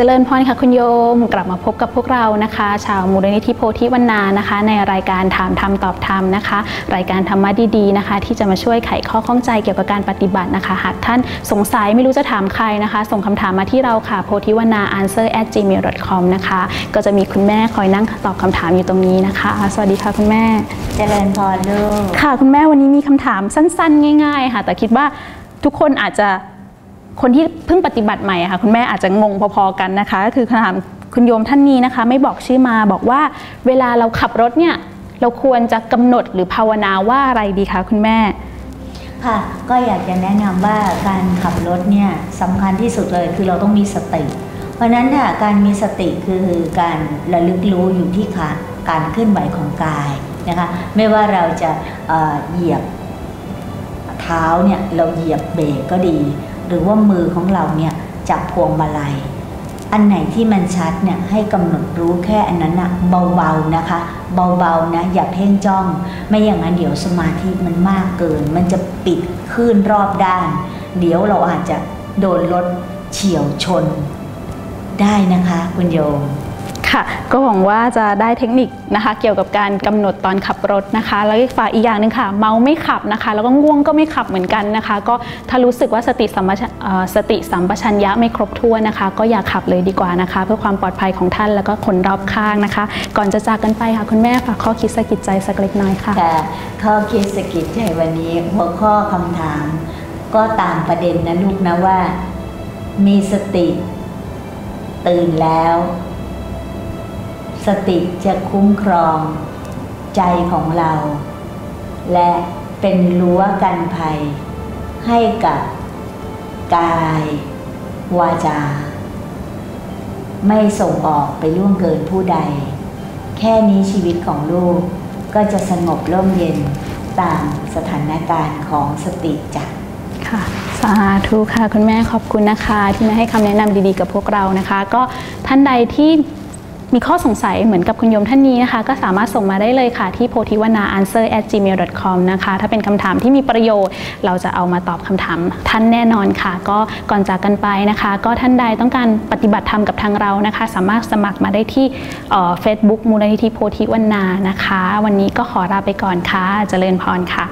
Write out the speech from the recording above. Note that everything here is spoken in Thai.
เจริญพรค่ะคุณโยมกลับมาพบกับพวกเรานะคะ ชาวมูลนิธิโพธิวันนานะคะ ในรายการถามธรรมตอบธรรมนะคะ รายการธรรมะดีๆนะคะ ที่จะมาช่วยไขข้อข้องใจเกี่ยวกับการปฏิบัตินะคะ หากท่านสงสัยไม่รู้จะถามใครนะคะ ส่งคำถามมาที่เราค่ะโพธิวันนา answer at gmail com นะคะ ก็จะมีคุณแม่คอยนั่งตอบคำถามอยู่ตรงนี้นะคะ สวัสดีค่ะคุณแม่ เจริญพรลูกค่ะคุณแม่วันนี้มีคำถามสั้นๆ ง่าย ๆ ค่ะ แต่คิดว่าทุกคนอาจจะ คนที่เพิ่งปฏิบัติใหม่ค่ะคุณแม่อาจจะงงพอๆกันนะคะก็คือคำถามคุณโยมท่านนี้นะคะ ไม่บอกชื่อมาบอกว่า เวลาเราขับรถเนี่ยเราควรจะกำหนดหรือภาวนาว่าอะไรดีคะคุณแม่ค่ะก็อยากจะแนะนำว่าการขับรถเนี่ยสำคัญที่สุดเลยคือเราต้องมีสติ เพราะนั้นน่ะการมีสติคือการระลึกรู้อยู่ที่ขาการเคลื่อนไหวของกายนะคะไม่ว่าเราจะเเหยียบเท้าเนี่ยเราเหยียบเบรกก็ดี หรือว่ามือของเราเนี่ยจับพวงมาลัย อันไหนที่มันชัดเนี่ยให้กำหนดรู้แค่อันนั้นนะเบาๆนะคะ เบาๆนะอย่าเพ่งจ้อง ไม่อย่างนั้นเดี๋ยวสมาธิมันมากเกิน มันจะปิดคลื่นรอบด้าน เดี๋ยวเราอาจจะโดนรถเฉียวชน ได้นะคะคุณโยม ค่ะ ก็หวังว่าจะได้เทคนิคนะคะ เกี่ยวกับการกำหนดตอนขับรถนะคะ แล้วก็ฝากอีกอย่างหนึ่งค่ะ เมาไม่ขับนะคะ แล้วก็ง่วงก็ไม่ขับเหมือนกันนะคะ ก็ถ้ารู้สึกว่าสติสัมปชัญเอ่อสติสัมปชัญญะไม่ครบถ้วนนะคะ ก็อย่าขับเลยดีกว่านะคะ เพื่อความปลอดภัยของท่านแล้วก็คนรอบข้างนะคะ ก่อนจะจากกันไปค่ะคุณแม่ฝากข้อคิดสะกิดใจสักเล็กน้อยค่ะค่ะข้อคิดสะกิดใจวันนี้หัวข้อคำถาม ก็ตามประเด็นนะลูกนะว่า มีสติ ตื่นแล้ว สติจะคุ้มครองใจของเรา และเป็นรั้วกันภัย ให้กับกาย วาจา ไม่ส่งออกไปล่วงเกินผู้ใด แค่นี้ชีวิตของลูกก็จะสงบร่มเย็นตามสถานการณ์ของสติจักค่ะสาธุค่ะคุณแม่ขอบคุณนะคะ ที่มาให้คำแนะนำดีๆกับพวกเรานะคะ ก็ท่านใดที่ มีข้อสงสัยเหมือนกับคุณโยมท่านนี้นะคะ ก็สามารถส่งมาได้เลยค่ะ ที่โพธิวนา answer@gmail.com นะคะ ถ้าเป็นคำถามที่มีประโยชน์ เราจะเอามาตอบคำถามท่านแน่นอนค่ะ ก็ก่อนจากกันไปนะคะ ก็ท่านใดต้องการปฏิบัติธรรมกับทางเรานะคะ สามารถสมัครมาได้ที่เฟซบุ๊กมูลนิธิโพธิวนานะคะ วันนี้ก็ขอลาไปก่อนค่ะ เจริญพรค่ะ